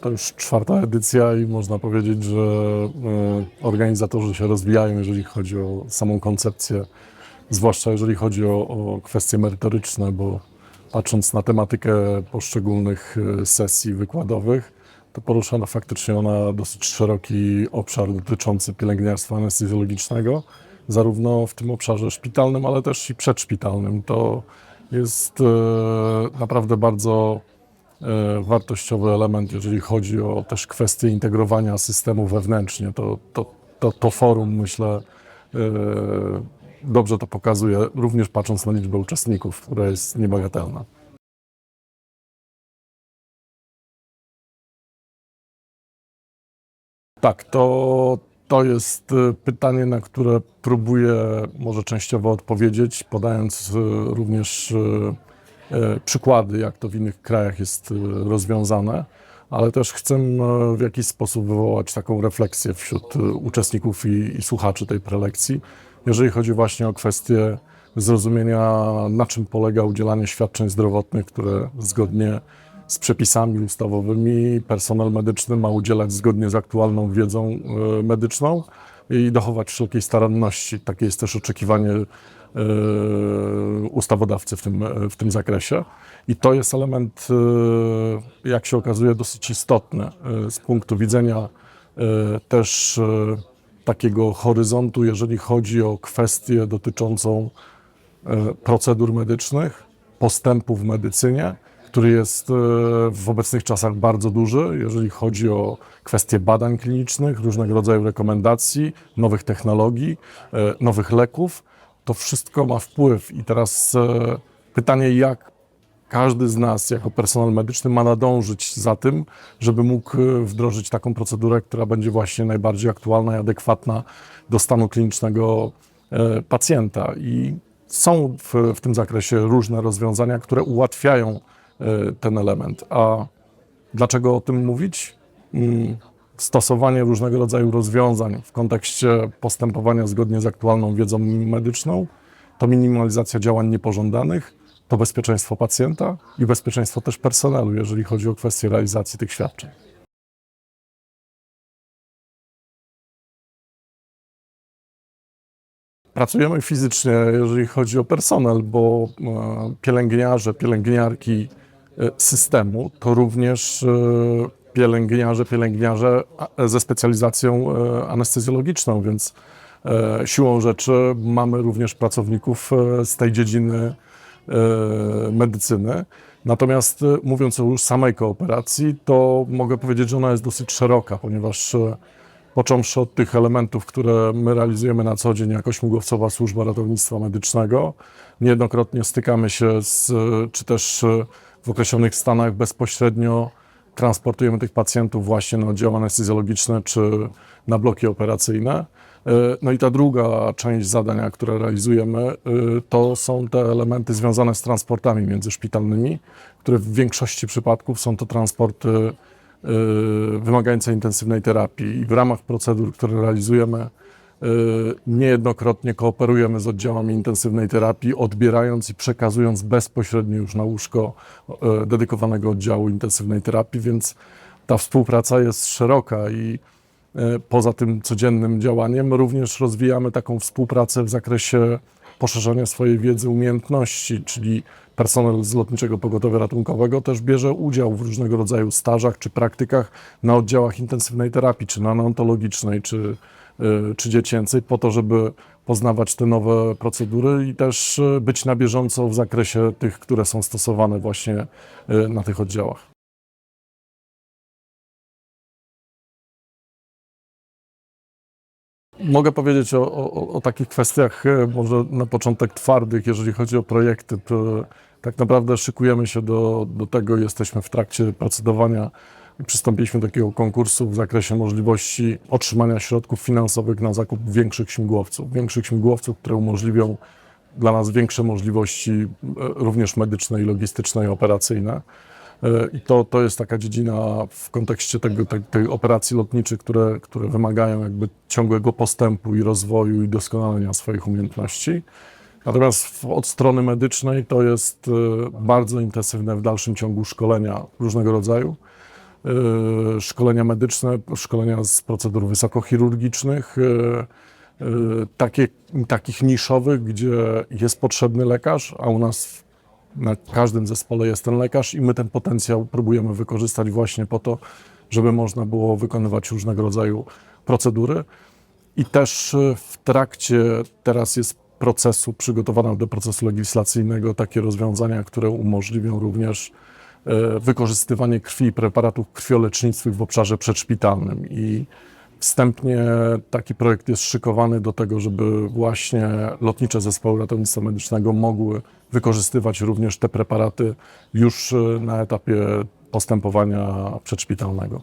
To już czwarta edycja i można powiedzieć, że e, organizatorzy się rozwijają, jeżeli chodzi o samą koncepcję, zwłaszcza jeżeli chodzi o, o kwestie merytoryczne, bo patrząc na tematykę poszczególnych e, sesji wykładowych, to porusza ona faktycznie ona dosyć szeroki obszar dotyczący pielęgniarstwa anestezjologicznego, zarówno w tym obszarze szpitalnym, ale też i przedszpitalnym. To jest e, naprawdę bardzo wartościowy element, jeżeli chodzi o też kwestie integrowania systemu wewnętrznie. To, to, to, to forum, myślę, e, dobrze to pokazuje, również patrząc na liczbę uczestników, która jest niebagatelna. Tak, to, to jest y, pytanie, na które próbuję może częściowo odpowiedzieć, podając również przykłady, jak to w innych krajach jest y, rozwiązane, ale też chcę y, w jakiś sposób wywołać taką refleksję wśród uczestników i, i słuchaczy tej prelekcji, jeżeli chodzi właśnie o kwestię zrozumienia, na czym polega udzielanie świadczeń zdrowotnych, które zgodnie z przepisami ustawowymi personel medyczny ma udzielać zgodnie z aktualną wiedzą e, medyczną i dochować wszelkiej staranności. Takie jest też oczekiwanie e, ustawodawcy w tym, w tym zakresie. I to jest element, e, jak się okazuje, dosyć istotny e, z punktu widzenia e, też e, takiego horyzontu, jeżeli chodzi o kwestię dotyczącą e, procedur medycznych, postępu w medycynie, który jest e, w obecnych czasach bardzo duży, jeżeli chodzi o kwestie badań klinicznych, różnego rodzaju rekomendacji, nowych technologii, e, nowych leków. To wszystko ma wpływ. I teraz e, pytanie, jak każdy z nas, jako personel medyczny, ma nadążyć za tym, żeby mógł wdrożyć taką procedurę, która będzie właśnie najbardziej aktualna i adekwatna do stanu klinicznego pacjenta. I są w, w tym zakresie różne rozwiązania, które ułatwiają ten element. A dlaczego o tym mówić? Mm, Stosowanie różnego rodzaju rozwiązań w kontekście postępowania zgodnie z aktualną wiedzą medyczną to minimalizacja działań niepożądanych, to bezpieczeństwo pacjenta i bezpieczeństwo też personelu, jeżeli chodzi o kwestię realizacji tych świadczeń. Pracujemy fizycznie, jeżeli chodzi o personel, bo e, pielęgniarze, pielęgniarki systemu to również e, pielęgniarze, pielęgniarze a- ze specjalizacją e, anestezjologiczną, więc e, siłą rzeczy mamy również pracowników e, z tej dziedziny e, medycyny. Natomiast e, mówiąc o już samej kooperacji, to mogę powiedzieć, że ona jest dosyć szeroka, ponieważ e, począwszy od tych elementów, które my realizujemy na co dzień jako Śmigłowcowa Służba Ratownictwa Medycznego, niejednokrotnie stykamy się z, czy też e, w określonych stanach bezpośrednio transportujemy tych pacjentów właśnie na oddziały anestezjologiczne czy na bloki operacyjne. E, No i ta druga część zadania, które realizujemy, e, to są te elementy związane z transportami międzyszpitalnymi, które w większości przypadków są to transporty e, wymagające intensywnej terapii. I w ramach procedur, które realizujemy, niejednokrotnie kooperujemy z oddziałami intensywnej terapii, odbierając i przekazując bezpośrednio już na łóżko e, dedykowanego oddziału intensywnej terapii, więc ta współpraca jest szeroka i e, poza tym codziennym działaniem również rozwijamy taką współpracę w zakresie poszerzania swojej wiedzy, umiejętności, czyli personel z Lotniczego Pogotowia Ratunkowego też bierze udział w różnego rodzaju stażach czy praktykach na oddziałach intensywnej terapii, czy na neontologicznej, czy, y, czy dziecięcej, po to, żeby poznawać te nowe procedury i też y, być na bieżąco w zakresie tych, które są stosowane właśnie y, na tych oddziałach. Mogę powiedzieć o, o, o takich kwestiach, może na początek twardych, jeżeli chodzi o projekty. To tak naprawdę szykujemy się do, do tego, jesteśmy w trakcie procedowania przystąpiliśmy do takiego konkursu w zakresie możliwości otrzymania środków finansowych na zakup większych śmigłowców. Większych śmigłowców, które umożliwią dla nas większe możliwości e, również medyczne i logistyczne i operacyjne. E, I to, to jest taka dziedzina w kontekście tego, tej, operacji lotniczych, które, które wymagają jakby ciągłego postępu i rozwoju i doskonalenia swoich umiejętności. Natomiast od strony medycznej to jest e, bardzo intensywne w dalszym ciągu szkolenia różnego rodzaju. E, szkolenia medyczne, szkolenia z procedur wysokochirurgicznych, e, e, takie, takich niszowych, gdzie jest potrzebny lekarz, a u nas na każdym zespole jest ten lekarz i my ten potencjał próbujemy wykorzystać właśnie po to, żeby można było wykonywać różnego rodzaju procedury. I też w trakcie teraz jest procesu, przygotowania do procesu legislacyjnego takie rozwiązania, które umożliwią również wykorzystywanie krwi i preparatów krwioleczniczych w obszarze przedszpitalnym. I wstępnie taki projekt jest szykowany do tego, żeby właśnie lotnicze zespoły ratownictwa medycznego mogły wykorzystywać również te preparaty już e, na etapie postępowania przedszpitalnego.